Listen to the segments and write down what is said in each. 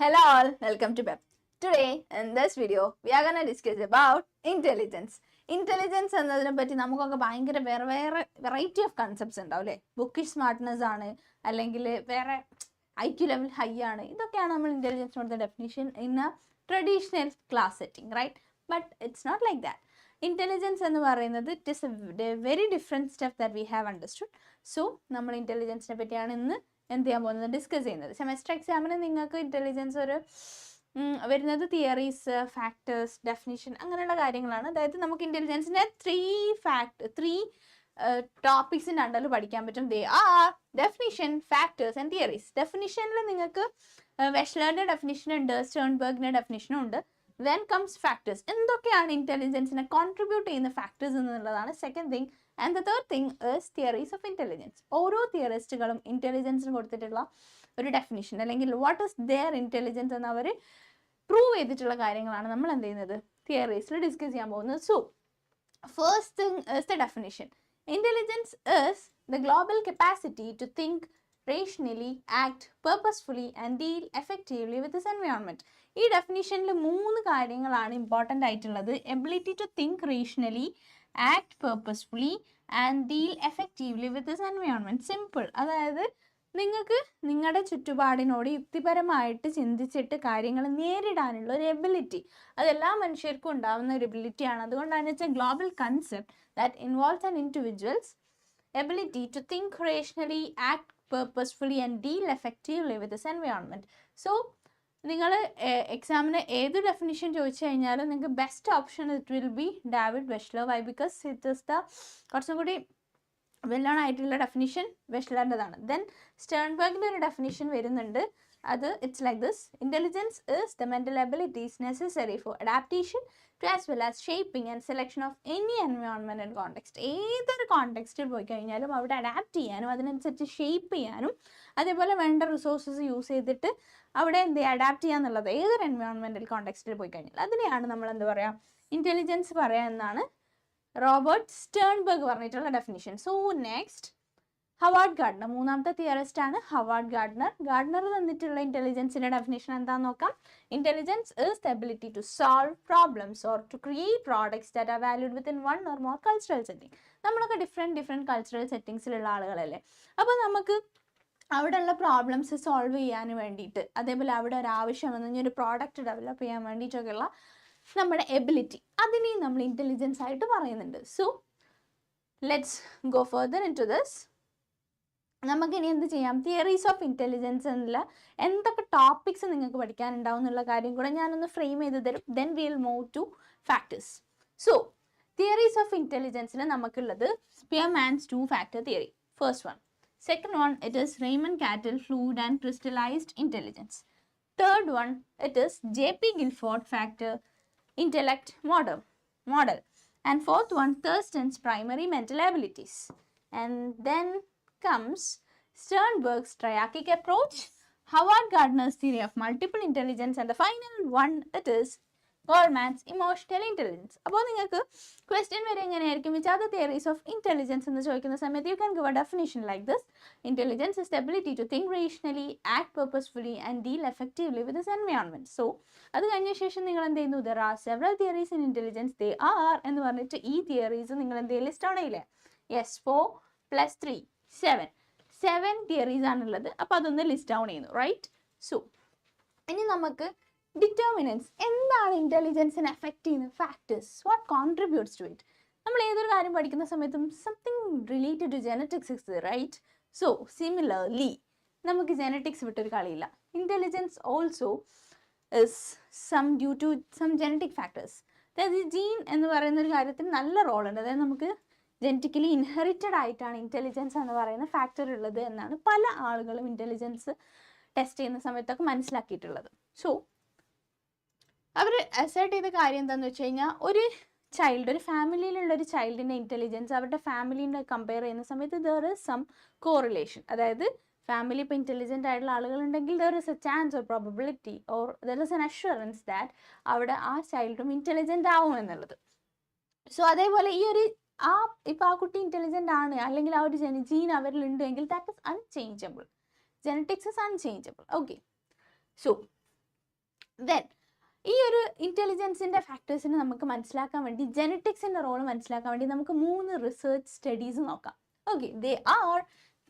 Hello all, welcome to BEP. Today in this video we are gonna discuss about intelligence. Intelligence എന്നതിനെ പറ്റി നമുക്കൊക്കെ ഭയങ്കര വേറെ വേറെ വെറൈറ്റി ഓഫ് കൺസെപ്റ്റ്സ് ഉണ്ടാവും അല്ലേ? ബുക്കിഷ് സ്മാർട്ട്നെസ് ആണ് അല്ലെങ്കിൽ വേറെ ഐ ക്യു ലെവൽ ഹൈ ആണ്. ഇതൊക്കെയാണ് നമ്മൾ ഇന്റലിജൻസ് കൊടുത്ത definition in a traditional class setting right but it's not like that intelligence എന്ന് പറയുന്നത് it is a very different step that we have understood so നമ്മൾ ഇന്റലിജൻസിനെ പറ്റിയാണ് ഇന്ന് എന്ത് ചെയ്യാൻ പോകുന്നത്? ഡിസ്കസ് ചെയ്യുന്നത്. സെമസ്റ്റർ എക്സാമിന് നിങ്ങൾക്ക് ഇന്റലിജൻസ് ഒരു വരുന്നത് തിയറീസ് ഫാക്ടേഴ്സ് ഡെഫിനിഷൻ അങ്ങനെയുള്ള കാര്യങ്ങളാണ്. അതായത് നമുക്ക് ഇന്റലിജൻസിന്റെ ത്രീ ഫാക്ട് ത്രീ ടോപ്പിക്സിന്റെ അണ്ടറിൽ പഠിക്കാൻ പറ്റും. They are definition factors and theories ഡെഫിനിഷനിൽ നിങ്ങൾക്ക് വെഷ്ലറിന്റെ ഡെഫിനിഷൻ ഉണ്ട് സ്റ്റേൺബർഗിന്റെ ഡെഫിനിഷനും ഉണ്ട്. ദെൻ കംസ് ഫാക്ടേഴ്സ് എന്തൊക്കെയാണ് ഇന്റലിജൻസിനെ കോൺട്രിബ്യൂട്ട് ചെയ്യുന്ന ഫാക്ടേഴ്സ് എന്നുള്ളതാണ് second thing and the third thing is theories of intelligence ഓരോ തിയറിസ്റ്റുകളും ഇന്റലിജൻസിന് കൊടുത്തിട്ടുള്ള ഒരു ഡെഫിനിഷൻ അല്ലെങ്കിൽ വാട്ട് ഇസ് ദെയർ ഇന്റലിജൻസ് എന്ന് അവർ പ്രൂവ് ചെയ്തിട്ടുള്ള കാര്യങ്ങളാണ് നമ്മൾ എന്ത് ചെയ്യുന്നത്? തിയറീസിൽ ഡിസ്കസ് ചെയ്യാൻ പോകുന്നത്. So first thing is the definition intelligence is the global capacity to think rationally act purposefully and deal effectively with this environment ഈ ഡെഫിനിഷനിൽ മൂന്ന് കാര്യങ്ങളാണ് ഇമ്പോർട്ടന്റ് ആയിട്ടുള്ളത്. Ability to think rationally act purposefully and deal effectively with this environment simple അതായത് നിങ്ങൾക്ക് നിങ്ങളുടെ ചുറ്റുപാടിനോട് യുക്തിപരമായിട്ട് ചിന്തിച്ചിട്ട് കാര്യങ്ങൾ നേരിടാനുള്ള ഒരു എബിലിറ്റി അതെല്ലാ മനുഷ്യർക്കും ഉണ്ടാകുന്ന ഒരു എബിലിറ്റിയാണ് അതുകൊണ്ടാണ് വെച്ചാൽ global concept that involves an individual's ability to think rationally act purposefully and deal effectively with this environment so നിങ്ങൾ എക്സാമിന് ഏത് ഡെഫിനിഷൻ ചോദിച്ചു കഴിഞ്ഞാലും നിങ്ങൾക്ക് best option it will be David Wechsler why because it is the കുറച്ചും കൂടി well known ആയിട്ടുള്ള definition വെഷ്ലറിന്റെതാണ് ദെൻ സ്റ്റേൺബർഗിന്റെ ഒരു ഡെഫിനിഷൻ വരുന്നുണ്ട്. അത് it's like this intelligence is the mental abilities necessary for adaptation to as well as shaping and selection of any environment and context ഏതൊരു കോണ്ടെക്സ്റ്റിൽ പോയി കഴിഞ്ഞാലും അവിടെ അഡാപ്റ്റ് ചെയ്യാനും അതിനനുസരിച്ച് ഷേപ്പ് ചെയ്യാനും അതേപോലെ വേണ്ട റിസോഴ്സസ് യൂസ് ചെയ്തിട്ട് അവിടെ എന്ത് അഡാപ്റ്റ് ചെയ്യുക എന്നുള്ളത് ഏതൊരു എൻവയോൺമെന്റൽ കോണ്ടെക്സ്റ്റിൽ പോയി കഴിഞ്ഞാൽ അതിനെയാണ് നമ്മൾ എന്താ പറയുക ഇന്റലിജൻസ് പറയുക എന്നാണ് റോബർട്ട് സ്റ്റേൺബർഗ് പറഞ്ഞിട്ടുള്ള definition so next Howard Gardner. മൂന്നാമത്തെ തിയറിസ്റ്റ് ആണ് ഹവാർഡ് ഗാർഡ്നർ. ഗാർഡ്നർ തന്നിട്ടുള്ള ഇന്റലിജൻസിന്റെ ഡെഫിനേഷൻ എന്താന്ന് നോക്കാം. Intelligence is the ability to solve problems or to create products that are valued within one or more cultural setting നമ്മളൊക്കെ different different cultural സെറ്റിങ്സിലുള്ള ആളുകളല്ലേ. അപ്പോൾ നമുക്ക് അവിടെയുള്ള പ്രോബ്ലംസ് സോൾവ് ചെയ്യാൻ വേണ്ടിയിട്ട് അതേപോലെ അവിടെ ഒരു ആവശ്യം വന്നു കഴിഞ്ഞാൽ ഒരു പ്രോഡക്റ്റ് ഡെവലപ്പ് ചെയ്യാൻ വേണ്ടിയിട്ടൊക്കെയുള്ള നമ്മുടെ എബിലിറ്റി അതിനെയും നമ്മൾ ഇന്റലിജൻസ് ആയിട്ട് പറയുന്നുണ്ട്. So let's go further into this നമുക്കിനി എന്ത് ചെയ്യാം? തിയറീസ് ഓഫ് ഇന്റലിജൻസ് എന്നുള്ള എന്തൊക്കെ ടോപ്പിക്സ് നിങ്ങൾക്ക് പഠിക്കാനുണ്ടാവും എന്നുള്ള കാര്യം കൂടെ ഞാനൊന്ന് ഫ്രെയിം ചെയ്ത് തരും. Then will move to factors so theories of ഇന്റലിജൻസിന് നമുക്കുള്ളത് Spearman's two factor theory first one Second one, it is Raymond Cattle Fluid and Crystallized Intelligence. Third one, it is J.P. Guilford Factor Intellect Model. model. And fourth one, Thurston's Primary Mental Abilities. And then comes Sternberg's Triarchic Approach, Howard Gardner's Theory of Multiple Intelligence, and the final one, it is Goleman's emotional intelligence അപ്പോൾ നിങ്ങൾക്ക് question വരെ എങ്ങനെയായിരിക്കും? Which are the theories of intelligence എന്ന് ചോദിക്കുന്ന സമയത്ത് you can give a definition like this intelligence is ability to think rationally act purposefully and deal effectively with this environment so അത് കഴിഞ്ഞ ശേഷം നിങ്ങൾ എന്ത് ചെയ്യുന്നു? There are several theories in intelligence they are എന്ന് പറഞ്ഞിട്ട് ഈ തിയറീസ് നിങ്ങൾ എന്ത് ചെയ്യും list ആണേയില്ലേ yes four plus three seven seven theories ആണുള്ളത്. അപ്പോൾ അതൊന്ന് ലിസ്റ്റ് ഡൗൺ ചെയ്യുന്നു റൈറ്റ് സോ ഇനി നമുക്ക് ഡിറ്റർമിനൻസ് എന്താണ് ഇന്റലിജൻസിനെ എഫക്റ്റ് ചെയ്യുന്ന factors what contributes to it നമ്മൾ ഏതൊരു കാര്യം പഠിക്കുന്ന സമയത്തും something related to genetics is right so similarly നമുക്ക് ജനറ്റിക്സ് വിട്ടൊരു കളിയില്ല. Intelligence also is some due to some genetic factors അതായത് ജീൻ എന്ന് പറയുന്ന ഒരു കാര്യത്തിന് നല്ല റോളുണ്ട് അതായത് നമുക്ക് ജനറ്റിക്കലി ഇൻഹെറിറ്റഡ് ആയിട്ടാണ് ഇന്റലിജൻസ് എന്ന് പറയുന്ന ഫാക്ടർ ഉള്ളത് എന്നാണ് പല ആളുകളും ഇന്റലിജൻസ് ടെസ്റ്റ് ചെയ്യുന്ന സമയത്തൊക്കെ മനസ്സിലാക്കിയിട്ടുള്ളത്. സോ അവർ അസേർട്ട് ചെയ്ത കാര്യം എന്താണെന്ന് വെച്ച് കഴിഞ്ഞാൽ ഒരു ചൈൽഡ് ഒരു ഫാമിലിയിലുള്ള ഒരു ചൈൽഡിന്റെ ഇന്റലിജൻസ് അവരുടെ ഫാമിലീനെ കമ്പയർ ചെയ്യുന്ന സമയത്ത് ദർ ഇസ് സം കോറിലേഷൻ അതായത് ഫാമിലി ഇപ്പോൾ ഇന്റലിജന്റ് ആയിട്ടുള്ള ആളുകളുണ്ടെങ്കിൽ there is a chance or probability or there is an assurance that അവിടെ ആ ചൈൽഡും ഇന്റലിജന്റ് ആവും എന്നുള്ളത്. സോ അതേപോലെ ഈ ഒരു ആ ഇപ്പോൾ ആ കുട്ടി ഇന്റലിജന്റ് ആണ് അല്ലെങ്കിൽ ആ ഒരു ജന ജീൻ അവരിൽ ഉണ്ടെങ്കിൽ that is unchangeable genetics is unchangeable okay so then ഈ ഒരു ഇന്റലിജൻസിന്റെ ഫാക്ടേഴ്സിനെ നമുക്ക് മനസ്സിലാക്കാൻ വേണ്ടി ജെനറ്റിക്സിന്റെ റോൾ മനസ്സിലാക്കാൻ വേണ്ടി നമുക്ക് മൂന്ന് റിസർച്ച് സ്റ്റഡീസ് നോക്കാം. Okay they are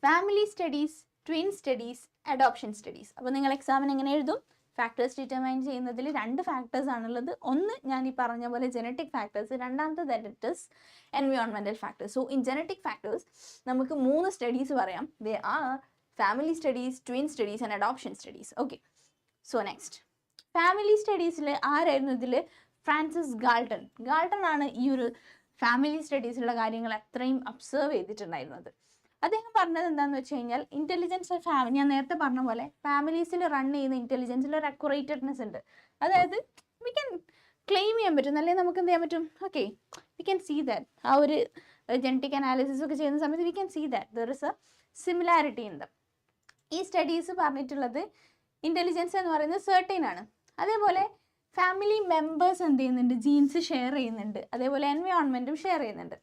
family studies twin studies adoption studies അപ്പോൾ നിങ്ങൾ എക്സാമിന് എങ്ങനെ എഴുതും? ഫാക്ടേഴ്സ് ഡിറ്റർമൈൻ ചെയ്യുന്നതിൽ രണ്ട് ഫാക്ടേഴ്സ് ആണുള്ളത്. ഒന്ന് ഞാൻ ഈ പറഞ്ഞ പോലെ ജനറ്റിക് ഫാക്ടേഴ്സ് രണ്ടാമത്തെ that എൻവയോൺമെന്റൽ factors so in genetic factors നമുക്ക് മൂന്ന് സ്റ്റഡീസ് പറയാം. They are family studies twin studies and adoption studies okay so next family സ്റ്റഡീസിൽ ആരായിരുന്നു ഇതിൽ ഫ്രാൻസിസ് ഗാൾട്ടൺ ഗാൾട്ടൺ ആണ് ഈ ഒരു ഫാമിലി സ്റ്റഡീസിലുള്ള കാര്യങ്ങൾ അത്രയും അബ്സർവ് ചെയ്തിട്ടുണ്ടായിരുന്നത്. അദ്ദേഹം പറഞ്ഞത് എന്താണെന്ന് വെച്ച് കഴിഞ്ഞാൽ ഇന്റലിജൻസ് ഫാമിലി ഞാൻ നേരത്തെ പറഞ്ഞ പോലെ ഫാമിലീസിൽ റൺ ചെയ്യുന്ന ഇന്റലിജൻസിൽ ഒരു അക്യുറേറ്റഡ്നെസ് ഉണ്ട്. അതായത് വി ക്യാൻ ക്ലെയിം ചെയ്യാൻ പറ്റും. അല്ലെങ്കിൽ നമുക്ക് എന്ത് ചെയ്യാൻ പറ്റും? Okay we can see that ആ ഒരു ജനറ്റിക് അനാലിസിസ് ഒക്കെ ചെയ്യുന്ന സമയത്ത് we can see that there is a similarity in them ഈ സ്റ്റഡീസ് പറഞ്ഞിട്ടുള്ളത് ഇന്റലിജൻസ് എന്ന് പറയുന്നത് സെർട്ടൈൻ ആണ്. അതേപോലെ ഫാമിലി മെമ്പേഴ്സ് എന്ത് ചെയ്യുന്നുണ്ട്? ജീൻസ് ഷെയർ ചെയ്യുന്നുണ്ട്. അതേപോലെ എൻവയോൺമെന്റും ഷെയർ ചെയ്യുന്നുണ്ട്.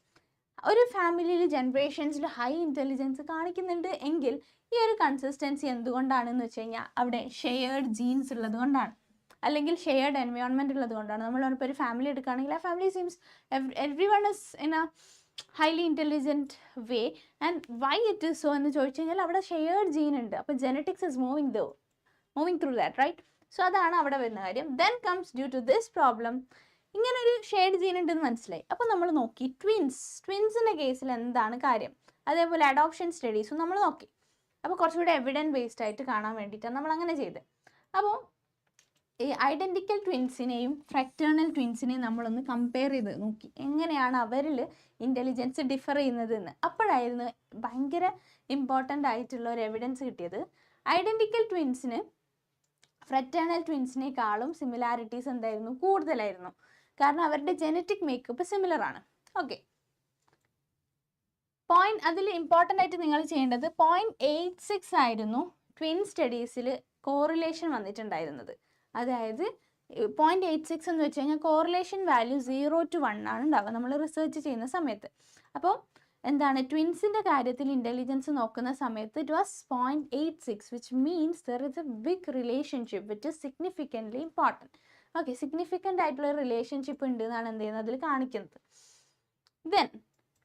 ഒരു ഫാമിലിയിൽ ജനറേഷൻസിൽ ഹൈ ഇന്റലിജൻസ് കാണിക്കുന്നുണ്ട് എങ്കിൽ ഈ ഒരു കൺസിസ്റ്റൻസി എന്തുകൊണ്ടാണെന്ന് വെച്ച് കഴിഞ്ഞാൽ അവിടെ ഷെയർഡ് ജീൻസ് ഉള്ളത് കൊണ്ടാണ്. അല്ലെങ്കിൽ ഷെയർഡ് എൻവയോൺമെന്റ് ഉള്ളത് കൊണ്ടാണ്. നമ്മൾ ഇപ്പോൾ ഒരു ഫാമിലി എടുക്കുകയാണെങ്കിൽ ആ family seems every one is in a highly intelligent way and why it is so എന്ന് ചോദിച്ചു കഴിഞ്ഞാൽ അവിടെ ഷെയർഡ് ജീൻ ഉണ്ട്. അപ്പോൾ genetics is moving though moving through that right so അതാണ് അവിടെ വരുന്ന കാര്യം. Then comes due to this problem ഇങ്ങനെ ഒരു ഷെയ്ഡ് ജീൻ ഉണ്ടെന്ന് മനസ്സിലായി. അപ്പോൾ നമ്മൾ നോക്കി ട്വിൻസ് ട്വിൻസിന്റെ കേസിൽ എന്താണ് കാര്യം? അതേപോലെ അഡോപ്ഷൻ സ്റ്റഡീസും നമ്മൾ നോക്കി. അപ്പോൾ കുറച്ചുകൂടി എവിഡൻസ് ബേസ്ഡ് ആയിട്ട് കാണാൻ വേണ്ടിയിട്ടാണ് നമ്മൾ അങ്ങനെ ചെയ്തത്. അപ്പോൾ ഈ ഐഡന്റിക്കൽ ട്വിൻസിനെയും ഫ്രക്റ്റേണൽ ട്വിൻസിനെയും നമ്മളൊന്ന് കമ്പയർ ചെയ്ത് നോക്കി. എങ്ങനെയാണ് അവരിൽ ഇന്റലിജൻസ് ഡിഫർ ചെയ്യുന്നത് എന്ന് അപ്പോഴായിരുന്നു ഭയങ്കര ഇമ്പോർട്ടന്റ് ആയിട്ടുള്ള ഒരു എവിഡൻസ് കിട്ടിയത്. ഐഡന്റിക്കൽ ട്വിൻസിന് ഫ്രറ്റേണൽ ട്വിൻസിനേക്കാളും സിമിലാരിറ്റീസ് എന്തായിരുന്നു? കൂടുതലായിരുന്നു. കാരണം അവരുടെ ജനറ്റിക് മേക്കപ്പ് സിമിലർ ആണ്. ഓക്കെ പോയിന്റ് അതിൽ ഇമ്പോർട്ടന്റ് ആയിട്ട് നിങ്ങൾ ചെയ്യേണ്ടത് പോയിന്റ് എയ്റ്റ് സിക്സ് ആയിരുന്നു ട്വിൻ സ്റ്റഡീസിൽ കോറിലേഷൻ വന്നിട്ടുണ്ടായിരുന്നത്. അതായത് പോയിന്റ് എയ്റ്റ് സിക്സ് എന്ന് വെച്ച് കഴിഞ്ഞാൽ correlation value zero to one ആണ് ഉണ്ടാവുക. നമ്മൾ റിസർച്ച് ചെയ്യുന്ന സമയത്ത്. അപ്പോൾ എന്താണ് ട്വിൻസിന്റെ കാര്യത്തിൽ ഇന്റലിജൻസ് നോക്കുന്ന സമയത്ത് it was point eight six which means there is a big relationship which is significantly important okay significant ആയിട്ടുള്ള റിലേഷൻഷിപ്പ് ഉണ്ട് എന്നാണ് എന്ത് ചെയ്യുന്നത്? അതിൽ കാണിക്കുന്നത്. ദെൻ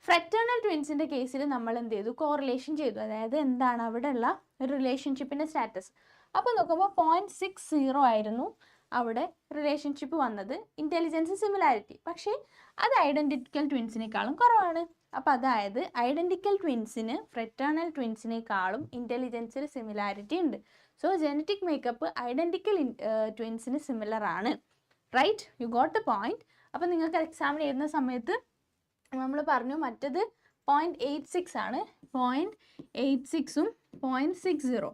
ഫ്രറ്റേണൽ ട്വിൻസിന്റെ കേസിൽ നമ്മൾ എന്ത് ചെയ്തു? കോറിലേഷൻ ചെയ്തു. അതായത് എന്താണ് അവിടെയുള്ള റിലേഷൻഷിപ്പിന്റെ സ്റ്റാറ്റസ് അപ്പോൾ നോക്കുമ്പോൾ പോയിന്റ് സിക്സ് സീറോ ആയിരുന്നു. അവിടെ റിലേഷൻഷിപ്പ് വന്നത് ഇന്റലിജൻസ് സിമിലാരിറ്റി പക്ഷേ അത് ഐഡന്റിക്കൽ ട്വിൻസിനേക്കാളും കുറവാണ്. അപ്പോൾ അതായത് ഐഡന്റിക്കൽ ട്വിൻസിന് ഫ്രെറ്റേണൽ ട്വിൻസിനേക്കാളും ഇന്റലിജൻസിൽ സിമിലാരിറ്റി ഉണ്ട്. സോ ജനറ്റിക് മേക്കപ്പ് ഐഡന്റിക്കൽ ട്വിൻസിന് സിമിലർ ആണ്. Right you got the point അപ്പോൾ നിങ്ങൾക്ക് എക്സാമിന് എഴുതുന്ന സമയത്ത് നമ്മൾ പറഞ്ഞു മറ്റത് പോയിന്റ് എയ്റ്റ് സിക്സ് ആണ്. പോയിന്റ് എയ്റ്റ് സിക്സും പോയിന്റ് സിക്സ് സീറോ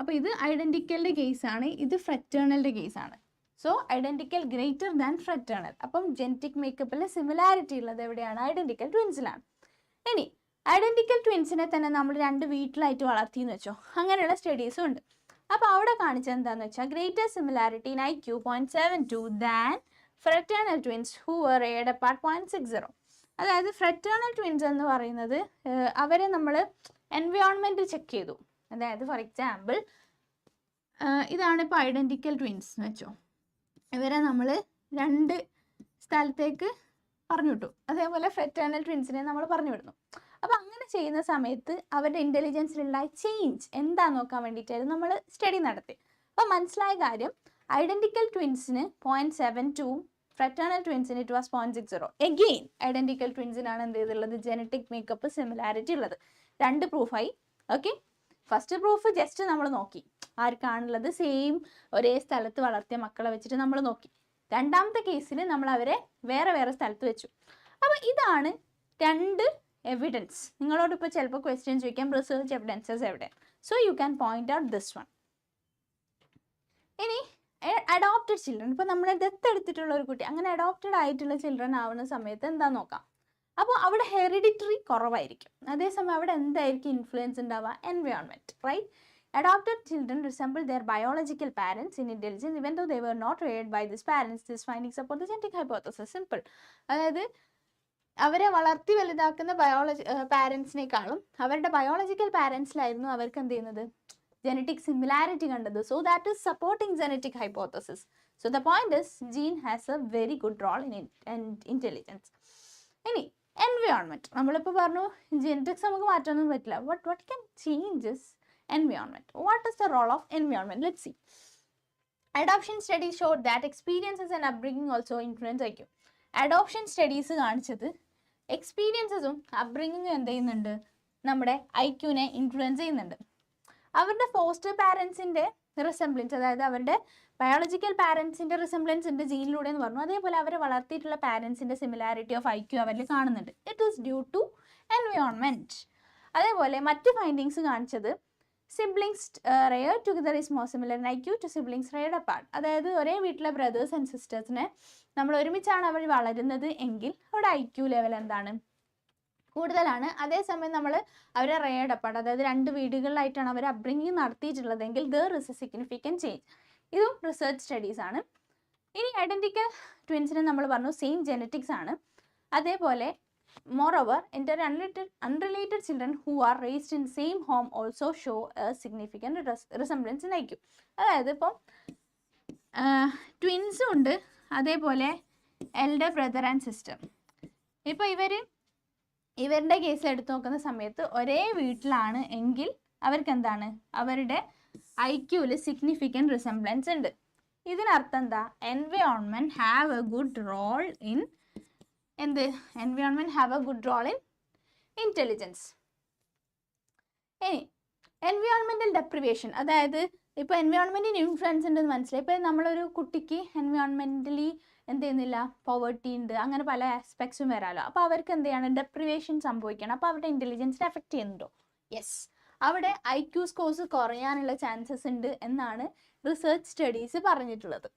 അപ്പോൾ ഇത് ഐഡന്റിക്കലിന്റെ കേസാണ് ഇത് ഫ്രറ്റേണലിന്റെ കേസാണ് so identical greater than fraternal അപ്പം ജെനറ്റിക് മേക്കപ്പിൽ സിമിലാരിറ്റി ഉള്ളത് എവിടെയാണ്? ഐഡന്റിക്കൽ ട്വിൻസിലാണ് ഇനി ഐഡന്റിക്കൽ ട്വിൻസിനെ തന്നെ നമ്മൾ രണ്ട് വീട്ടിലായിട്ട് വളർത്തിയെന്ന് വെച്ചോ അങ്ങനെയുള്ള സ്റ്റഡീസും ഉണ്ട്. അപ്പോൾ അവിടെ കാണിച്ചത് എന്താണെന്ന് വെച്ചാൽ greater similarity in I Q point seven two than fraternal twins who were reared apart point six zero അതായത് ഫ്രറ്റേണൽ ട്വിൻസ് എന്ന് പറയുന്നത് അവരെ നമ്മൾ എൻവയോൺമെന്റ് ചെക്ക് ചെയ്തു. അതായത് ഫോർ എക്സാമ്പിൾ ഇതാണ് ഇപ്പോൾ ഐഡന്റിക്കൽ ട്വിൻസ് എന്ന് വെച്ചോ. ഇവരെ നമ്മൾ രണ്ട് സ്ഥലത്തേക്ക് പറഞ്ഞു വിട്ടു അതേപോലെ ഫ്രറ്റേണൽ ട്വിൻസിനെ നമ്മൾ പറഞ്ഞു വിടുന്നു അപ്പോൾ അങ്ങനെ ചെയ്യുന്ന സമയത്ത് അവരുടെ ഇന്റലിജൻസിലുണ്ടായ ചേഞ്ച് എന്താ നോക്കാൻ വേണ്ടിയിട്ടായിരുന്നു നമ്മൾ സ്റ്റഡി നടത്തി. അപ്പോൾ മനസ്സിലായ കാര്യം ഐഡന്റിക്കൽ ട്വിൻസിന് point seven two fraternal ട്വിൻസിന് it was point six zero again identical ട്വിൻസിനാണ് എന്ത് ചെയ്തുള്ളത് ജനറ്റിക് മേക്കപ്പ് സിമിലാരിറ്റി ഉള്ളത്. രണ്ട് പ്രൂഫായി ഓക്കെ ഫസ്റ്റ് പ്രൂഫ് ജസ്റ്റ് നമ്മൾ നോക്കി. ആർക്കാണുള്ളത്. സെയിം ഒരേ സ്ഥലത്ത് വളർത്തിയ മക്കളെ വെച്ചിട്ട് നമ്മൾ നോക്കി. രണ്ടാമത്തെ കേസിൽ നമ്മൾ അവരെ വേറെ വേറെ സ്ഥലത്ത് വെച്ചു. അപ്പോൾ ഇതാണ് രണ്ട് എവിഡൻസ് നിങ്ങളോട് ഇപ്പോൾ ചിലപ്പോൾ ക്വസ്റ്റ്യൻ ചോദിക്കാം. റിസർച്ച് എവിഡൻസസ് എവിടെ? So you can point out this one ഇനി അഡോപ്റ്റഡ് ചിൽഡ്രൻ ഇപ്പോൾ നമ്മൾ ദത്തെടുത്തിട്ടുള്ള ഒരു കുട്ടി. അങ്ങനെ അഡോപ്റ്റഡ് ആയിട്ടുള്ള ചിൽഡ്രൻ ആവുന്ന സമയത്ത് എന്താ നോക്കാം? അപ്പോൾ അവിടെ ഹെറിഡിറ്ററി കുറവായിരിക്കും. അതേസമയം അവിടെ എന്തായിരിക്കും ഇൻഫ്ലുവൻസ് ഉണ്ടാവുക? Environment right Adopted children resemble their biological parents in intelligence even though they were not reared by these parents. This finding support the genetic hypothesis. Simple. അതായത് അവരെ വളർത്തി വലുതാക്കുന്ന ബയോളജി പാരൻസിനേക്കാളും അവരുടെ ബയോളജിക്കൽ പാരൻസിലായിരുന്നു അവർക്ക് എന്ത് ചെയ്യുന്നത് ജനറ്റിക് സിമിലാരിറ്റി കണ്ടത് so that is supporting genetic hypothesis so the point is gene has a very good role in intelligence ഇനി environment നമ്മളിപ്പോൾ പറഞ്ഞു ജനറ്റിക്സ് നമുക്ക് മാറ്റാനൊന്നും പറ്റില്ല but what can changes environment What is the role of environment? Let's see. Adoption studies showed that experiences and upbringing also influence ആയിരിക്കും adoption studies കാണിച്ചത് എക്സ്പീരിയൻസസും അപ്ബ്രിങ്ങിങ്ങും എന്ത് ചെയ്യുന്നുണ്ട്? നമ്മുടെ ഐക്യുവിനെ ഇൻഫ്ലുവൻസ് ചെയ്യുന്നുണ്ട്. അവരുടെ ഫോസ്റ്റർ പാരൻസിന്റെ റിസംബ്ലൻസ് അതായത് അവരുടെ ബയോളജിക്കൽ പാരൻസിന്റെ റിസംബ്ലൻസ് ഉണ്ട് ജീനിലൂടെ എന്ന് പറഞ്ഞു. അതേപോലെ അവരെ വളർത്തിയിട്ടുള്ള പാരൻസിന്റെ സിമിലാരിറ്റി ഓഫ് ഐക്യു അവരിൽ കാണുന്നുണ്ട്. It is due to environment അതേപോലെ മറ്റ് ഫൈൻഡിങ്സ് കാണിച്ചത് siblings reared together is more similar I Q to siblings reared apart അതായത് ഒരേ വീട്ടിലെ ബ്രദേഴ്സ് ആൻഡ് സിസ്റ്റേഴ്സിനെ നമ്മൾ ഒരുമിച്ചാണ് അവർ വളരുന്നത് എങ്കിൽ അവിടെ ഐ ക്യൂ ലെവൽ എന്താണ്? കൂടുതലാണ്. അതേസമയം നമ്മൾ അവരെ റെയർഡ് അപ്പാർട്ട് അതായത് രണ്ട് വീടുകളിലായിട്ടാണ് അവർ upbringing നടത്തിയിട്ടുള്ളതെങ്കിൽ there is a significant change ഇതും റിസർച്ച് സ്റ്റഡീസ് ആണ്. ഇനി ഐഡന്റിക്കൽ ട്വിൻസിനെ നമ്മൾ പറഞ്ഞു സെയിം ജനറ്റിക്സ് ആണ്. അതേപോലെ മോറോവർ എന്റെ unrelated unrelated children who are raised in same home also show a significant resemblance നയിക്കും അതായത് ഇപ്പം ട്വിൻസും ഉണ്ട്. അതേപോലെ എൽഡർ ബ്രദർ ആൻഡ് സിസ്റ്റർ ഇപ്പോൾ ഇവർ ഇവരുടെ കേസ് എടുത്തു നോക്കുന്ന സമയത്ത് ഒരേ വീട്ടിലാണ് എങ്കിൽ അവർക്ക് എന്താണ് അവരുടെ ഐക്യൂവിൽ സിഗ്നിഫിക്കന്റ് റിസംബ്ലൻസ് ഉണ്ട്. ഇതിനർത്ഥം എന്താ? Environment have a good role in എന്ത്? Environment have a good role in intelligence ഇനി എൻവയോൺമെന്റൽ ഡെപ്രിവേഷൻ അതായത് ഇപ്പോൾ എൻവയോൺമെന്റിന് ഇൻഫ്ലുവൻസ് ഉണ്ടെന്ന് മനസ്സിലായി. ഇപ്പോൾ നമ്മളൊരു കുട്ടിക്ക് എൻവയോൺമെന്റലി എന്ത് ചെയ്യുന്നില്ല? പോവർട്ടി ഉണ്ട്. അങ്ങനെ പല ആസ്പെക്ട്സും വരാമല്ലോ അപ്പോൾ അവർക്ക് എന്ത് ചെയ്യണം? ഡെപ്രിവേഷൻ സംഭവിക്കണം. അപ്പോൾ അവരുടെ ഇന്റലിജൻസിനെ എഫക്റ്റ് ചെയ്യുന്നുണ്ടോ? യെസ് അവിടെ ഐ ക്യു സ്കോഴ്സ് കുറയാനുള്ള ചാൻസസ് ഉണ്ട് എന്നാണ് റിസർച്ച് സ്റ്റഡീസ് പറഞ്ഞിട്ടുള്ളത്.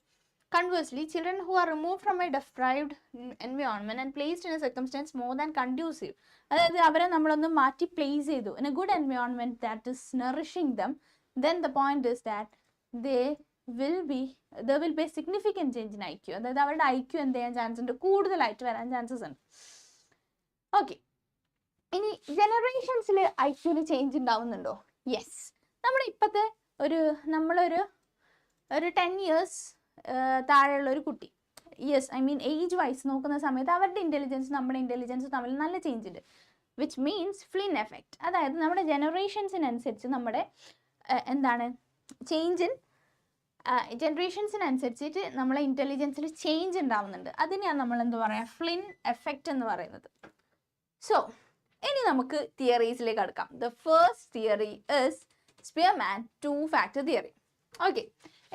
കൺവേഴ്സ്ലി children who are removed from a deprived environment and placed in a circumstance more than conducive, അതായത് അവരെ നമ്മളൊന്ന് മാറ്റി പ്ലേസ് ചെയ്തു in a good environment that is nourishing them then the point is that they will be the will be significant change in I Q അതായത് അവരുടെ I Q എന്ത് ചെയ്യാൻ chance ഉണ്ട്? കൂടുതലായിട്ട് വരാൻ ചാൻസസ് ഉണ്ട്. ഓക്കെ ഇനി ജനറേഷൻസിൽ ഐ ക്യുവിന് ചേഞ്ച് ഉണ്ടാവുന്നുണ്ടോ? യെസ് നമ്മുടെ ഇപ്പോഴത്തെ ഒരു നമ്മളൊരു ഒരു ടെൻ ഇയേഴ്സ് താഴെയുള്ള ഒരു കുട്ടി. Yes I mean age wise നോക്കുന്ന സമയത്ത് അവരുടെ ഇന്റലിജൻസ് നമ്മുടെ ഇന്റലിജൻസ് തമ്മിൽ നല്ല ചേഞ്ച് ഉണ്ട്. വിച്ച് മീൻസ് ഫ്ലിൻ എഫക്റ്റ് അതായത് നമ്മുടെ ജനറേഷൻസിനനുസരിച്ച് നമ്മുടെ എന്താണ് ചേഞ്ച് ഇൻ ജനറേഷൻസിനനുസരിച്ചിട്ട് നമ്മളെ ഇന്റലിജൻസിൽ ചേഞ്ച് ഉണ്ടാവുന്നുണ്ട്. അതിനെയാണ് നമ്മൾ എന്താ പറയുക ഫ്ലിൻ എഫക്റ്റ് എന്ന് പറയുന്നത്. സോ ഇനി നമുക്ക് തിയറീസിലേക്ക് അടുക്കാം. The first theory is Spearman two factor theory okay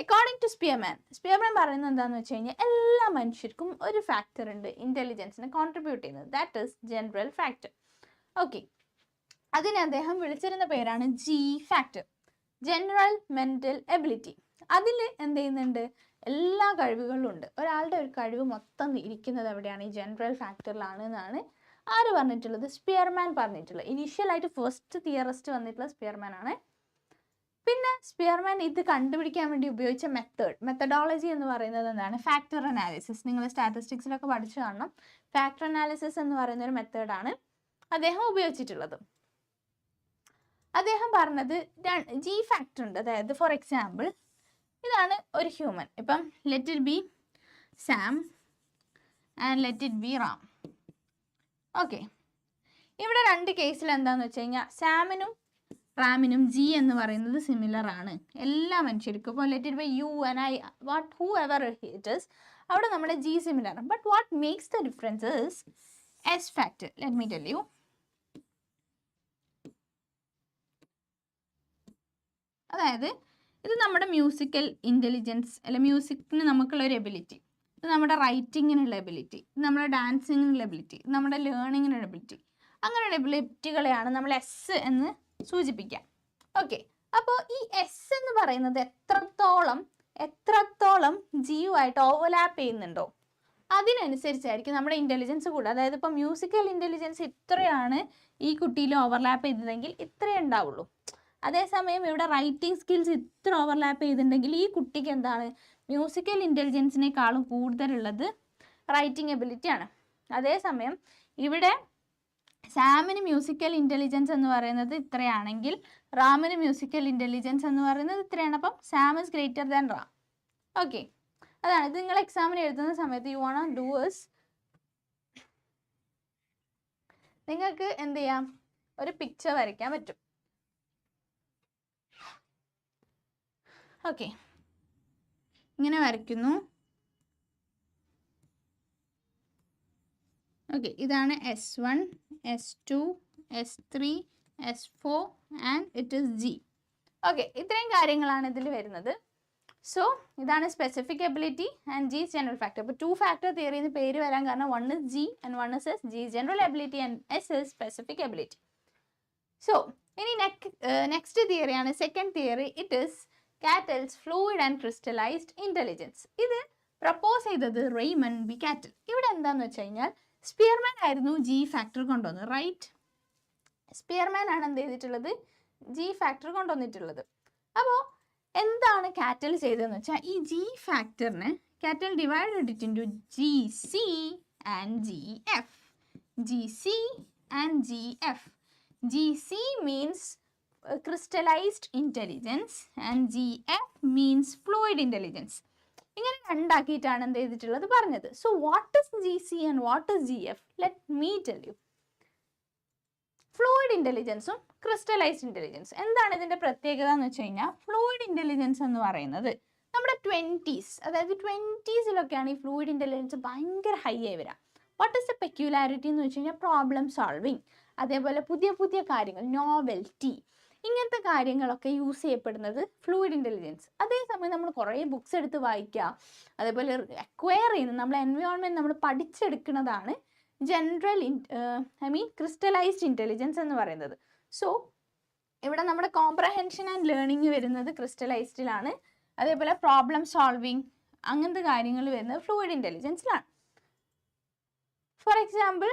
according to Spearman Spearman പറയുന്നത് എന്താണെന്ന് വെച്ച് കഴിഞ്ഞാൽ എല്ലാ മനുഷ്യർക്കും ഒരു ഫാക്ടർ ഉണ്ട് ഇന്റലിജൻസിനെ കോൺട്രിബ്യൂട്ട് ചെയ്യുന്നത്. That is general factor okay അതിനെ അദ്ദേഹം വിളിച്ചിരുന്ന പേരാണ് G factor general mental ability അതിൽ എന്ത് ചെയ്യുന്നുണ്ട്? എല്ലാ കഴിവുകളും ഉണ്ട്. ഒരാളുടെ ഒരു കഴിവ് മൊത്തം ഇരിക്കുന്നത് എവിടെയാണ്? ഈ ജനറൽ ഫാക്ടറിലാണ് എന്നാണ് ആര് പറഞ്ഞിട്ടുള്ളത്? സ്പിയർമാൻ പറഞ്ഞിട്ടുള്ളത്. ഇനീഷ്യലായിട്ട് ഫസ്റ്റ് തിയറിസ്റ്റ് വന്നിട്ടുള്ള സ്പിയർമാൻ ആണ് പിന്നെ സ്പിയർമാൻ ഇത് കണ്ടുപിടിക്കാൻ വേണ്ടി ഉപയോഗിച്ച മെത്തേഡ് മെത്തഡോളജി എന്ന് പറയുന്നത് എന്താണ്? ഫാക്ടർ അനാലിസിസ് നിങ്ങൾ സ്റ്റാറ്റിസ്റ്റിക്സിലൊക്കെ പഠിച്ചു കാണണം. ഫാക്ടർ അനാലിസിസ് എന്ന് പറയുന്ന ഒരു മെത്തേഡാണ് അദ്ദേഹം ഉപയോഗിച്ചിട്ടുള്ളത്. അദ്ദേഹം പറഞ്ഞത് ജി ഫാക്ടർ ഉണ്ട്. അതായത് ഫോർ എക്സാമ്പിൾ ഇതാണ് ഒരു ഹ്യൂമൻ ഇപ്പം let it be Sam and let it be Ram okay ഇവിടെ രണ്ട് കേസിൽ എന്താണെന്ന് വെച്ച് കഴിഞ്ഞാൽ സാമിനും റാമിനും ജി എന്ന് പറയുന്നത് സിമിലർ ആണ്. എല്ലാ മനുഷ്യർക്കും ഇപ്പോൾ let by you and I what whoever it is അവിടെ നമ്മുടെ ജി സിമിലർ ആണ്. But what makes the difference is S factor let me tell you അതായത് ഇത് നമ്മുടെ മ്യൂസിക്കൽ ഇന്റലിജൻസ് അല്ലെ മ്യൂസിക്കിന് നമുക്കുള്ള ഒരു എബിലിറ്റി ഇത് നമ്മുടെ റൈറ്റിങ്ങിനുള്ള എബിലിറ്റി ഇത് നമ്മുടെ ഡാൻസിങ്ങിനുള്ള എബിലിറ്റി നമ്മുടെ ലേണിങ്ങിനുള്ള എബിലിറ്റി അങ്ങനെയുള്ള എബിലിറ്റികളെയാണ് നമ്മൾ എസ് എന്ന് സൂചിപ്പിക്കുക ഓക്കെ അപ്പോൾ ഈ എസ് എന്ന് പറയുന്നത് എത്രത്തോളം എത്രത്തോളം ജിയുമായിട്ട് ഓവർലാപ്പ് ചെയ്യുന്നുണ്ടോ? അതിനനുസരിച്ചായിരിക്കും നമ്മുടെ ഇന്റലിജൻസ് കൂടുക. അതായത് ഇപ്പോൾ മ്യൂസിക്കൽ ഇന്റലിജൻസ് ഇത്രയാണ് ഈ കുട്ടിയിൽ ഓവർലാപ്പ് ചെയ്തതെങ്കിൽ ഇത്രയേ ഉണ്ടാവുള്ളൂ. അതേസമയം ഇവിടെ റൈറ്റിംഗ് സ്കിൽസ് ഇത്ര ഓവർലാപ്പ് ചെയ്തിട്ടുണ്ടെങ്കിൽ ഈ കുട്ടിക്ക് എന്താണ്? മ്യൂസിക്കൽ ഇന്റലിജൻസിനേക്കാളും കൂടുതലുള്ളത് റൈറ്റിംഗ് എബിലിറ്റിയാണ് അതേസമയം ഇവിടെ സാമിന് മ്യൂസിക്കൽ ഇന്റലിജൻസ് എന്ന് പറയുന്നത് ഇത്രയാണെങ്കിൽ റാമിന് മ്യൂസിക്കൽ ഇന്റലിജൻസ് എന്ന് പറയുന്നത് ഇത്രയാണ്. അപ്പം Sam is greater than Ram. Okay അതാണ്. ഇത് നിങ്ങൾ എക്സാമിന് എഴുതുന്ന സമയത്ത് യു വോണ ഡു ഇസ് നിങ്ങൾക്ക് എന്ത് ചെയ്യാം? ഒരു പിക്ചർ വരയ്ക്കാൻ പറ്റും. ഓക്കെ ഇങ്ങനെ വരയ്ക്കുന്നു. ഓക്കെ ഇതാണ് S one S two S three S four and it is G okay ഇത്രയും കാര്യങ്ങളാണ് ഇതിൽ വരുന്നത്. സോ ഇതാണ് specific ability and G general factor അപ്പോൾ ടു ഫാക്ടർ തിയറി എന്ന് പേര് വരാൻ കാരണം one is G and one is S G general ability and S is specific ability so ഇനി next തിയറിയാണ് second theory it is Cattell's fluid and crystallized intelligence ഇത് propose ചെയ്തത് Raymond B cattle ഇവിടെ എന്താന്ന് വെച്ച് കഴിഞ്ഞാൽ സ്പിയർമാൻ ആയിരുന്നു G factor കൊണ്ടുവന്നത് right Spearman ആണ് എന്ത് ചെയ്തിട്ടുള്ളത്? ജി ഫാക്ടർ കൊണ്ടുവന്നിട്ടുള്ളത്. അപ്പോൾ എന്താണ് കാറ്റൽ ചെയ്തതെന്ന് വെച്ചാൽ ഈ G ഫാക്ടറിനെ Cattell divide it into G C and G F G C and G F G C means crystallized intelligence and G F means fluid intelligence ഇങ്ങനെ രണ്ടാക്കിയിട്ടാണ് എന്ത് ചെയ്തിട്ടുള്ളത് പറഞ്ഞത്. So what is G C and what is G F let me tell you fluid ഇന്റലിജൻസും crystallized intelligence എന്താണ് ഇതിന്റെ പ്രത്യേകത എന്ന് വെച്ച് കഴിഞ്ഞാൽ ഫ്ലൂയിഡ് ഇന്റലിജൻസ് എന്ന് പറയുന്നത് നമ്മുടെ ട്വന്റീസ് അതായത് ട്വന്റീസിലൊക്കെയാണ് ഈ ഫ്ലൂയിഡ് ഇന്റലിജൻസ് ഭയങ്കര ഹൈ ആയി വരിക വാട്ട് ഇസ് ദ പെക്യുലാരിറ്റി എന്ന് വെച്ച് കഴിഞ്ഞാൽ പ്രോബ്ലം സോൾവിങ് അതേപോലെ പുതിയ പുതിയ കാര്യങ്ങൾ നോവൽറ്റി ഇങ്ങനത്തെ കാര്യങ്ങളൊക്കെ യൂസ് ചെയ്യപ്പെടുന്നത് ഫ്ലൂയിഡ് ഇന്റലിജൻസ് അതേസമയം നമ്മൾ കുറേ ബുക്സ് എടുത്ത് വായിക്കുക അതേപോലെ അക്വയർ ചെയ്യുന്നത് നമ്മളെ എൻവയോൺമെന്റ് നമ്മൾ പഠിച്ചെടുക്കുന്നതാണ് general I mean crystallized intelligence എന്ന് പറയുന്നത്. സോ ഇവിടെ നമ്മുടെ കോംപ്രഹെൻഷൻ ആൻഡ് ലേണിംഗ് വരുന്നത് ക്രിസ്റ്റലൈസ്ഡിലാണ് അതേപോലെ പ്രോബ്ലം സോൾവിങ് അങ്ങനത്തെ കാര്യങ്ങൾ വരുന്നത് ഫ്ലൂയിഡ് ഇന്റലിജൻസിലാണ് ഫോർ എക്സാമ്പിൾ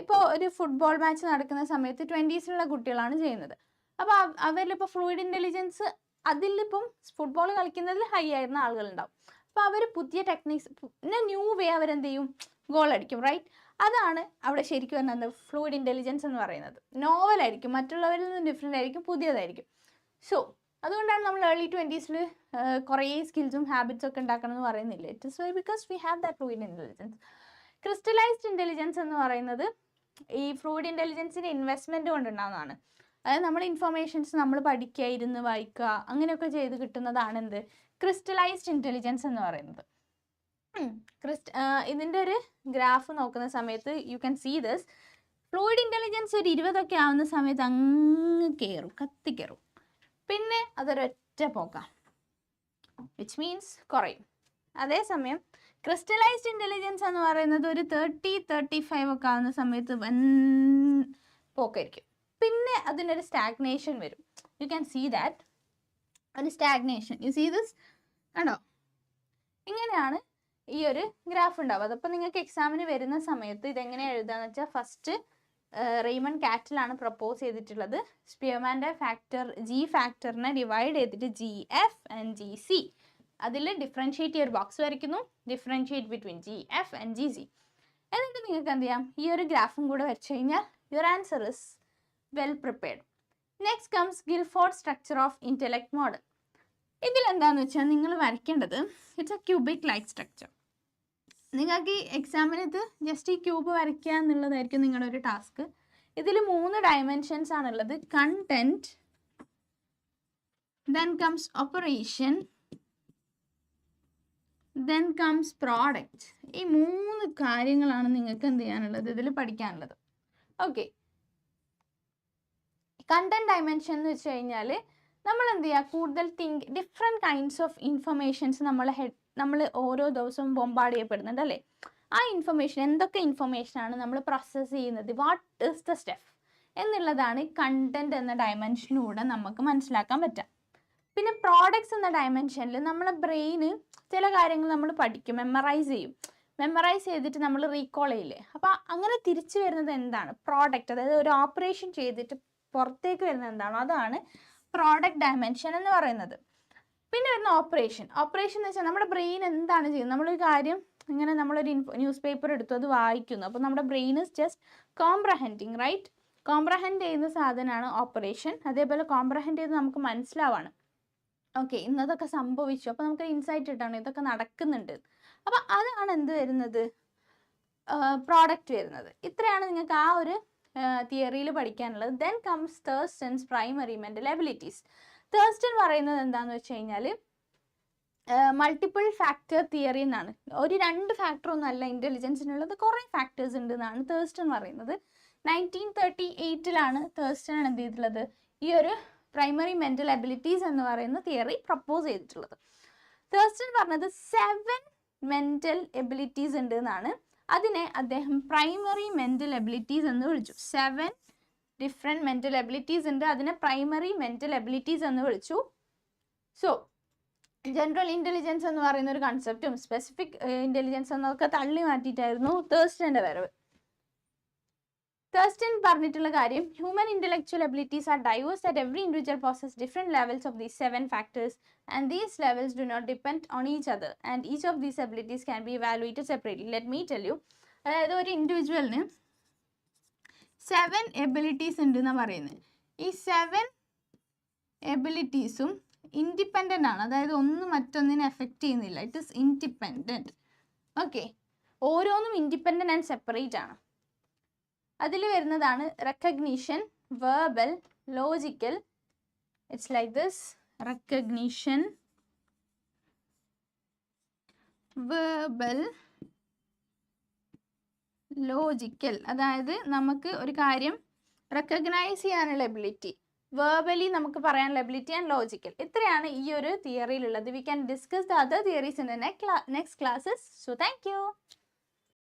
ഇപ്പോൾ ഒരു ഫുട്ബോൾ മാച്ച് നടക്കുന്ന സമയത്ത് ട്വന്റീസിലുള്ള കുട്ടികളാണ് ചെയ്യുന്നത്. അപ്പോൾ അവരിലിപ്പോൾ ഫ്ലൂയിഡ് ഇന്റലിജൻസ് അതിലിപ്പം ഫുട്ബോൾ കളിക്കുന്നതിൽ ഹൈ ആയിരുന്ന ആളുകളുണ്ടാവും. അപ്പോൾ അവർ പുതിയ ടെക്നിക്സ് പിന്നെ ന്യൂ വേ അവരെന്ത് ചെയ്യും ഗോൾ അടിക്കും റൈറ്റ് അതാണ് അവിടെ ശരിക്കും പറഞ്ഞത് ഫ്ലൂയിഡ് ഇന്റലിജൻസ് എന്ന് പറയുന്നത്. നോവലായിരിക്കും മറ്റുള്ളവരിൽ നിന്ന് ഡിഫറെന്റ് ആയിരിക്കും പുതിയതായിരിക്കും. സോ അതുകൊണ്ടാണ് നമ്മൾ ഏർലി ട്വന്റീസിൽ കുറേ സ്കിൽസും ഹാബിറ്റ്സ് ഒക്കെ ഉണ്ടാക്കണം എന്ന് പറയുന്നില്ല? It is why because we have that fluid intelligence crystallized intelligence എന്ന് പറയുന്നത് ഈ ഫ്ലൂയിഡ് ഇന്റലിജൻസിന്റെ ഇൻവെസ്റ്റ്മെന്റ് കൊണ്ടുണ്ടാകുന്നതാണ് അതായത് നമ്മൾ ഇൻഫർമേഷൻസ് നമ്മൾ പഠിക്കുക ഇരുന്ന് വായിക്കുക അങ്ങനെയൊക്കെ ചെയ്ത് കിട്ടുന്നതാണ് എന്ത് ക്രിസ്റ്റലൈസ്ഡ് ഇന്റലിജൻസ് എന്ന് പറയുന്നത്. ക്രിസ്റ്റ് ഇതിന്റെ ഒരു ഗ്രാഫ് നോക്കുന്ന സമയത്ത് you can see this fluid intelligence ഒരു ഇരുപതൊക്കെ ആവുന്ന സമയത്ത് അങ്ങ് കയറും കത്തിക്കയറും പിന്നെ അതൊരൊറ്റ പോക്കാം. വിച്ച് മീൻസ് കുറയും. അതേസമയം ക്രിസ്റ്റലൈസ്ഡ് ഇന്റലിജൻസ് എന്ന് പറയുന്നത് ഒരു തേർട്ടി തേർട്ടി ഫൈവ് ഒക്കെ ആവുന്ന സമയത്ത് വൻ പോക്കായിരിക്കും. പിന്നെ അതിനൊരു സ്റ്റാഗ്നേഷൻ വരും. യു ക്യാൻ സീ ദാറ്റ് ഒരു സ്റ്റാഗ്നേഷൻ യു സീ ദിസ് ആണോ? ഇങ്ങനെയാണ് ഈ ഒരു ഗ്രാഫ് ഉണ്ടാവുക. അതപ്പോൾ നിങ്ങൾക്ക് എക്സാമിന് വരുന്ന സമയത്ത് ഇതെങ്ങനെ എഴുതാന്ന് വെച്ചാൽ ഫസ്റ്റ് റെയ്മൺ കാറ്റിലാണ് പ്രപ്പോസ് ചെയ്തിട്ടുള്ളത്. സ്പിയർമാന്റെ ഫാക്ടർ ജി ഫാക്ടറിനെ ഡിവൈഡ് ചെയ്തിട്ട് G F and G C അതിൽ ഡിഫറൻഷിയേറ്റ് ഒരു ബോക്സ് വരയ്ക്കുന്നു. Differentiate between G F and G C എന്നിട്ട് നിങ്ങൾക്ക് എന്ത് ചെയ്യാം? ഈ ഒരു ഗ്രാഫും കൂടെ വരച്ചു കഴിഞ്ഞാൽ your answer is well prepared next comes Guilford structure of intellect model ഇതിലെന്താണെന്ന് വെച്ചാൽ നിങ്ങൾ വരയ്ക്കേണ്ടത് it's a cubic like structure നിങ്ങൾക്ക് ഈ എക്സാമിന് ഇത് ജസ്റ്റ് ഈ ക്യൂബ് വരയ്ക്കുക എന്നുള്ളതായിരിക്കും നിങ്ങളുടെ ഒരു ടാസ്ക് ഇതിൽ മൂന്ന് ഡയമെൻഷൻസ് ആണുള്ളത്. Content then comes operation then comes product ഈ മൂന്ന് കാര്യങ്ങളാണ് നിങ്ങൾക്ക് എന്ത് ചെയ്യാനുള്ളത്? ഇതിൽ പഠിക്കാനുള്ളത്. ഓക്കെ കണ്ടന്റ് ഡയമെൻഷൻ എന്ന് വെച്ച് കഴിഞ്ഞാൽ നമ്മൾ എന്ത് ചെയ്യുക കൂടുതൽ think different kinds of informations നമ്മൾ ഹെഡ് നമ്മൾ ഓരോ ദിവസവും ബോംബാർഡ് ചെയ്യപ്പെടുന്നുണ്ട് അല്ലേ? ആ ഇൻഫർമേഷൻ എന്തൊക്കെ ഇൻഫർമേഷൻ ആണ് നമ്മൾ പ്രോസസ്സ് ചെയ്യുന്നത്? വാട്ട് ഇസ് ദ സ്റ്റെപ്പ് എന്നുള്ളതാണ് കണ്ടന്റ് എന്ന ഡയമെൻഷനിലൂടെ നമുക്ക് മനസ്സിലാക്കാൻ പറ്റുക പിന്നെ പ്രോഡക്ട്സ് എന്ന ഡയമെൻഷനിൽ നമ്മളെ ബ്രെയിന് ചില കാര്യങ്ങൾ നമ്മൾ പഠിക്കും മെമ്മറൈസ് ചെയ്യും. മെമ്മറൈസ് ചെയ്തിട്ട് നമ്മൾ റീകോൾ ചെയ്യില്ലേ? അപ്പോൾ അങ്ങനെ തിരിച്ചു വരുന്നത് എന്താണ്? പ്രോഡക്റ്റ് അതായത് ഒരു ഓപ്പറേഷൻ ചെയ്തിട്ട് പുറത്തേക്ക് വരുന്നത് എന്താണോ അതാണ് പ്രോഡക്റ്റ് ഡയമെൻഷൻ എന്ന് പറയുന്നത്. പിന്നെ വരുന്ന ഓപ്പറേഷൻ ഓപ്പറേഷൻ എന്ന് വെച്ചാൽ നമ്മുടെ ബ്രെയിൻ എന്താണ് ചെയ്യുന്നത്? നമ്മളൊരു കാര്യം ഇങ്ങനെ നമ്മളൊരു ന്യൂസ് പേപ്പർ എടുത്തു അത് വായിക്കുന്നു. അപ്പോൾ നമ്മുടെ brain is just comprehending right comprehend ചെയ്യുന്ന സാധനമാണ് ഓപ്പറേഷൻ അതേപോലെ കോംപ്രഹെൻഡ് ചെയ്ത് നമുക്ക് മനസ്സിലാവാണ്. ഓക്കെ ഇന്നതൊക്കെ സംഭവിച്ചു. അപ്പോൾ നമുക്ക് ഇൻസൈറ്റ് കിട്ടണം. ഇതൊക്കെ നടക്കുന്നുണ്ട്. അപ്പോൾ അതാണ് എന്ത് വരുന്നത്? പ്രോഡക്റ്റ് വരുന്നത്. ഇത്രയാണ് നിങ്ങൾക്ക് ആ ഒരു തിയറിയിൽ പഠിക്കാനുള്ളത്. Then comes Thurstone's primary mental abilities Thurstone പറയുന്നത് എന്താണെന്ന് വെച്ച് കഴിഞ്ഞാൽ മൾട്ടിപ്പിൾ ഫാക്ടർ തിയറി എന്നാണ്. ഒരു രണ്ട് ഫാക്ടർ ഒന്നും അല്ല ഇന്റലിജൻസിനുള്ളത് കുറേ ഫാക്ടേഴ്സ് ഉണ്ട് എന്നാണ് തേഴ്സ്റ്റൺ പറയുന്നത്. നയന്റീൻ തേർട്ടി എയ്റ്റിലാണ് തേഴ്സ്റ്റൺ എന്ത് ചെയ്തിട്ടുള്ളത് ഈ ഒരു പ്രൈമറി മെന്റൽ എബിലിറ്റീസ് എന്ന് പറയുന്ന തിയറി പ്രപ്പോസ് ചെയ്തിട്ടുള്ളത്. തേഴ്സ്റ്റൺ പറഞ്ഞത് സെവൻ മെന്റൽ എബിലിറ്റീസ് ഉണ്ട് എന്നാണ്. അതിനെ അദ്ദേഹം പ്രൈമറി മെന്റൽ എബിലിറ്റീസ് എന്ന് വിളിച്ചു. സെവൻ ഡിഫറെന്റ് മെന്റൽ എബിലിറ്റീസ് ഉണ്ട്. അതിനെ പ്രൈമറി മെന്റൽ എബിലിറ്റീസ് എന്ന് വിളിച്ചു. സോ ജനറൽ ഇന്റലിജൻസ് എന്ന് പറയുന്ന ഒരു കൺസെപ്റ്റും സ്പെസിഫിക് ഇന്റലിജൻസ് എന്നൊക്കെ തള്ളി മാറ്റിയിട്ടായിരുന്നു തേഴ്സ്റ്റന്റെ വരവ്. തേഴ്സ്റ്റൻ പറഞ്ഞിട്ടുള്ള കാര്യം human intellectual abilities are diverse at every individual possess different levels of these seven factors and these levels do not depend on each other and each of these abilities can be evaluated separately let me tell you അതായത് ഒരു ഇൻഡിവിജ്വലിന് seven abilities ഉണ്ട് എന്നാണ് പറയുന്നത്. ഈ seven എബിലിറ്റീസും independent ആണ്. അതായത് ഒന്നും മറ്റൊന്നിനെ എഫക്റ്റ് ചെയ്യുന്നില്ല. ഇറ്റ് ഇസ് ഇൻഡിപെൻഡന്റ് ഓക്കെ ഓരോന്നും ഇൻഡിപെൻഡന്റ് ആൻഡ് സെപ്പറേറ്റ് ആണ്. അതിൽ വരുന്നതാണ് recognition verbal logical it's like this recognition verbal logical അതായത് നമുക്ക് ഒരു കാര്യം റെക്കഗ്നൈസ് ചെയ്യാനുള്ള എബിലിറ്റി വേർബലി നമുക്ക് പറയാനുള്ള എബിലിറ്റി ആൻഡ് ലോജിക്കൽ ഇത്രയാണ് ഈ ഒരു തിയറിയിലുള്ളത് we can discuss the other theories in the next classes so thank you